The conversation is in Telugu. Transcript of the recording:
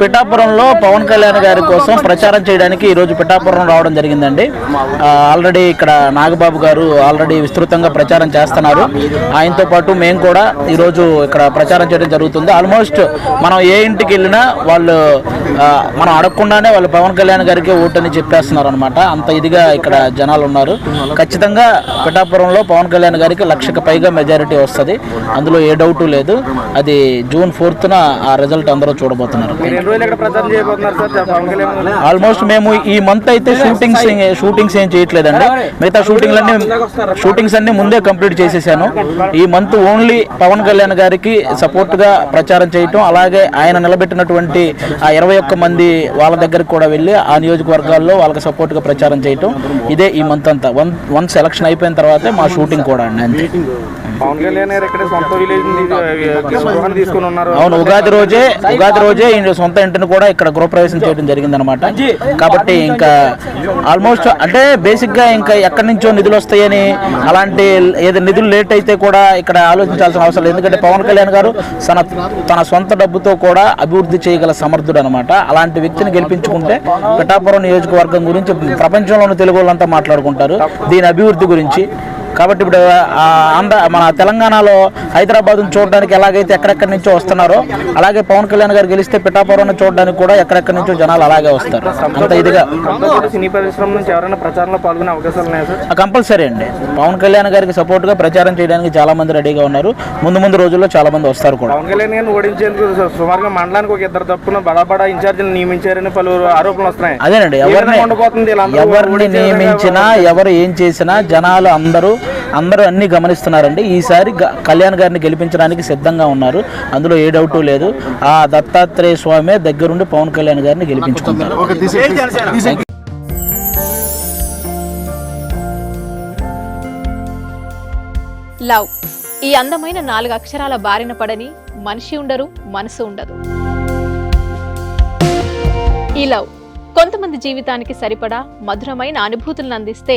పిఠాపురంలో పవన్ కళ్యాణ్ గారి కోసం ప్రచారం చేయడానికి ఈ రోజు పిఠాపురం రావడం జరిగిందండి. ఆల్రెడీ ఇక్కడ నాగబాబు గారు ఆల్రెడీ విస్తృతంగా ప్రచారం చేస్తున్నారు. ఆయనతో పాటు మేము కూడా ఈ రోజు ఇక్కడ ప్రచారం చేయడం జరుగుతుంది. ఆల్మోస్ట్ మనం ఏ ఇంటికి వెళ్ళినా వాళ్ళు మనం అడగకుండానే వాళ్ళు పవన్ కళ్యాణ్ గారికి ఓటని చెప్పేస్తున్నారు అనమాట అంత ఇదిగా ఇక్కడ జనాలు ఉన్నారు. ఖచ్చితంగా పిఠాపురంలో పవన్ కళ్యాణ్ గారికి లక్షకు పైగా మెజారిటీ వస్తుంది. అందులో ఏ డౌటు లేదు. అది జూన్ ఫోర్త్న ఆ రిజల్ట్ అందరూ చూడబోతున్నారు. చేయబోతున్నారు? ఆల్మోస్ట్ మేము ఈ మంత్ అయితే షూటింగ్స్ షూటింగ్స్ ఏం చేయట్లేదండి. మిగతా షూటింగ్లన్నీ షూటింగ్స్ అన్ని ముందే కంప్లీట్ చేసేసాను. ఈ మంత్ ఓన్లీ పవన్ కళ్యాణ్ గారికి సపోర్ట్గా ప్రచారం చేయటం అలాగే ఆయన నిలబెట్టినటువంటి ఆ ఇరవై ఒక్క మంది వాళ్ళ దగ్గరికి కూడా వెళ్ళి ఆ నియోజకవర్గాల్లో వాళ్ళకి సపోర్ట్గా ప్రచారం చేయటం. ఇదే ఈ మంత్ అంతా. వన్ వన్స్ ఎలక్షన్ అయిపోయిన తర్వాతే మా షూటింగ్ కూడా అండి అంతే. పవన్ కళ్యాణ్ గారు ఇక్కడ సొంత విలేజ్ గృహాన్ని తీసుకుని ఉన్నారు. అవును ఉగాది రోజే ఉగాది రోజే ఈయన సొంత ఇంటిని కూడా ఇక్కడ గృహప్రవేశం చేయడం జరిగింది అనమాట కాబట్టి ఇంకా ఆల్మోస్ట్ అంటే బేసిక్గా ఇంకా ఎక్కడి నుంచో నిధులు వస్తాయని అలాంటి ఏదో నిధులు లేట్ అయితే కూడా ఇక్కడ ఆలోచించాల్సిన అవసరం లేదు. ఎందుకంటే పవన్ కళ్యాణ్ గారు తన తన సొంత డబ్బుతో కూడా అభివృద్ధి చేయగల సమర్థుడు అనమాట అలాంటి వ్యక్తిని గెలిపించుకుంటే పిఠాపురం నియోజకవర్గం గురించి ప్రపంచంలోని తెలుగు వాళ్ళంతా మాట్లాడుకుంటారు. దీని అభివృద్ధి గురించి కాబట్టి ఇప్పుడు ఆంధ్ర మన తెలంగాణలో హైదరాబాద్ చూడడానికి ఎలాగైతే ఎక్కడెక్కడి నుంచో వస్తున్నారో అలాగే పవన్ కళ్యాణ్ గారు గెలిస్తే పిఠాపురం చూడడానికి కూడా ఎక్కడెక్కడి నుంచో జనాలు అలాగే వస్తారు. అంత ఇదిగా. సినీ పరిశ్రమ నుంచి ఎవరైనా ప్రచారంలో పాల్గొనే అవకాశాలు ఉన్నాయా సార్? కంపల్సరీ అండి. పవన్ కళ్యాణ్ గారికి సపోర్ట్గా ప్రచారం చేయడానికి చాలా మంది రెడీగా ఉన్నారు. ముందు ముందు రోజుల్లో చాలా మంది వస్తారు కూడా. పవన్ కళ్యాణ్ గారిని ఓడించేందుకు సుమారుగా మండలానికి ఒక ఇద్దరు తప్పున బడా బడా ఇన్ఛార్జీలు నియమించారని పలువురు ఆరోపణలు వస్తున్నాయి. అదేనండి. ఎవరిని ఎవరిని నియమించినా ఎవరు ఏం చేసినా జనాలు అందరూ అందరూ అన్ని గమనిస్తున్నారండి. ఈసారి కళ్యాణ్ గారిని గెలిపించడానికి సిద్ధంగా ఉన్నారు. అందులో ఏ డౌట్ లేదు. ఆ దత్తాత్రేయ స్వామి దగ్గరుండి పవన్ కళ్యాణ్ గారిని గెలిపించుకుంటారు. లవ్. ఈ అందమైన నాలుగు అక్షరాల బారిన పడని మనిషి ఉండరు మనసు ఉండదు. ఈ లవ్ కొంతమంది జీవితానికి సరిపడా మధురమైన అనుభూతులను అందిస్తే